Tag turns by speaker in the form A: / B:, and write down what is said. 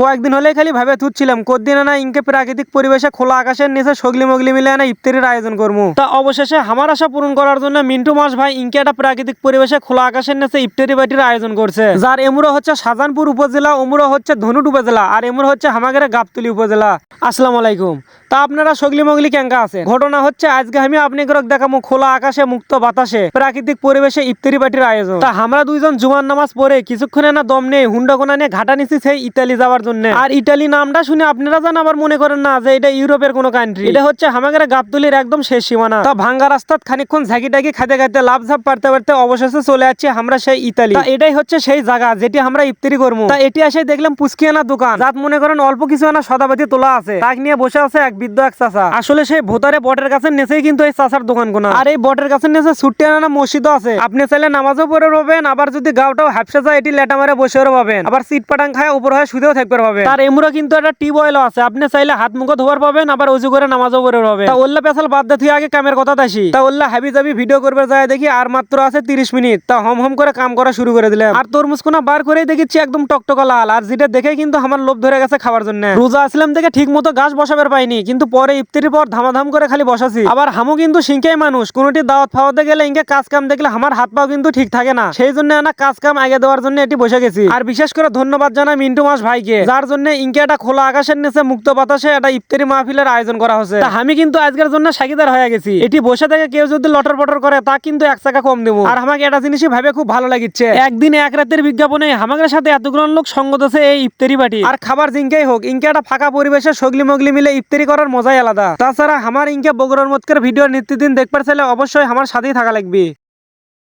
A: কয়েকদিন হলে খালি ভাবে তুচ্ছিলাম কদিন না ইনকে প্রাকৃতিক পরিবেশে খোলা আকাশের নিচে সগলি মগলি মিলে না ইফতারির আয়োজন করব তা অবশেষে আমার আশা পূরণ করার জন্য মিন্টু মাস ভাই ইনকে একটা প্রাকৃতিক পরিবেশে খোলা আকাশের নিচে ইফতারি বাটির আয়োজন করছে। যার এমুরো হচ্ছে শাহজাহানপুর উপজেলা ওমুরো হচ্ছে ধনুট উপজেলা, আর এমুর হচ্ছে হামাগের গাবতলি উপজেলা। আসসালামু আলাইকুম। তা আপনারা সগলি মগলি ক্যাঙ্কা আছে ঘটনা হচ্ছে, আজকে আমি আপনি করে দেখাবো খোলা আকাশে, মুক্ত বাতাসে, প্রাকৃতিক পরিবেশে ইফতারি পার্টির আয়োজন। তা আমরা দুইজন জুমার নামাজ পড়ে কিছুক্ষণে না দম নেই হুন্ডা কোনা নিয়ে ঘাটা নিছি সেই ইতালি যাওয়ার জন্য। আর ইতালি নামটা শুনে আপনারা জান আবার মনে করেন না যে এটা ইউরোপের কোনো কান্ট্রি এটা হচ্ছে আমাদের গাবতলির একদম শেষ সীমানা। তা ভাঙ্গা রাস্তাত খানিকক্ষণ ঝাঁকি টাকি খাইতে খাইতে লাভ ঝাপ পারতে পারতে অবশেষে চলে যাচ্ছে আমরা সেই ইতালি। তা এটাই হচ্ছে সেই জায়গা যেটি আমরা ইফতারি করব তা এটি এসে দেখলাম পুস্কিয়ানা দোকান। যাত মনে করেন অল্প কিছু আনা সদাপাতি তোলা আছে। তাক নিয়ে বসে আছে এক বৃদ্ধ এক চাচা। আসলে সেই ভোতারে বটের নেচেই কিন্তু এই চাচার দোকান কোনা। আর এই বটের কাছে নেচে ছুট্টি আনা মসজিদও আছে। আপনি চাইলে নামাজও পড়ে পাবেন আবার যদি গাওটাও হ্যাপসা যায় এটি লেটা মারে বসেও পাবেন আবার সিট পাটাং খায় উপর হয়ে শুধেও থাকতে তার এমুরা কিন্তু একটা টিউব অয়েলও আছে। আপনি চাইলে হাত মুখ ধোয়ার পাবেন আবার উজু করে নামাজও পড়ে পাবেন তা ওল্লা পেছাল বাদ দিয়ে আগে কামের কথা আসি তা ওল্লা হাবি ভিডিও করবে যায় দেখি আর মাত্র আছে তিরিশ মিনিট। তা হম হম করে কাম করা শুরু করে দিলাম। আর তরমুজ কোনা বার করেই দেখেছি একদম টকটকা লাল। আর যেটা দেখে কিন্তু আমার লোভ ধরে গেছে খাবার জন্য। রোজা আসলাম দেখে ঠিক মতো গাছ বসাবার পাইনি। কিন্তু পরে ইফতারির পর ধামাধাম করে খালি বসাছি। আবার হামু কিন্তু সিংকেই মানুষ। কোনোটি দাওয়াত ফাওয়াতে গেলে ইনকে কাজ কাম দেখলে আমার হাত পাও কিন্তু ঠিক থাকে না। সেই জন্য না কাজ কাম আগে দেওয়ার জন্য এটি বসে গেছি। আর বিশেষ করে ধন্যবাদ জানাই মিন্টু মাস ভাইকে, যার জন্য ইনকে একটা খোলা আকাশের নিচে মুক্ত বাতাসে একটা ইফতারি মাহফিলের আয়োজন করা হয়েছে। আমি কিন্তু আজকের জন্য সাকিদার হয়ে গেছি। এটি বসে থেকে কেউ যদি লটর পটর করে, তা কিন্তু এক টাকা কম দেবো। আর আমাকে একটা জিনিসই ভাবে খুব ভালো লাগিচ্ছে। একদিন এক রাতের বিজ্ঞাপনে আমাদের সাথে এতগুলো লোক সঙ্গ দিয়েছে এই ইফতারি বাটি আর খাবার জিঙ্কেই হোক ইনকে একটা ফাঁকা পরিবেশে সগলি মগলি মিলে ইফতারি করার মজাই আলাদা। তাছাড়া আমার ইনকে বগুড়ার মতকের ভিডিও নিত্যদিন দেখবার চাইলে অবশ্যই আমার সাথেই থাকা লাগবে।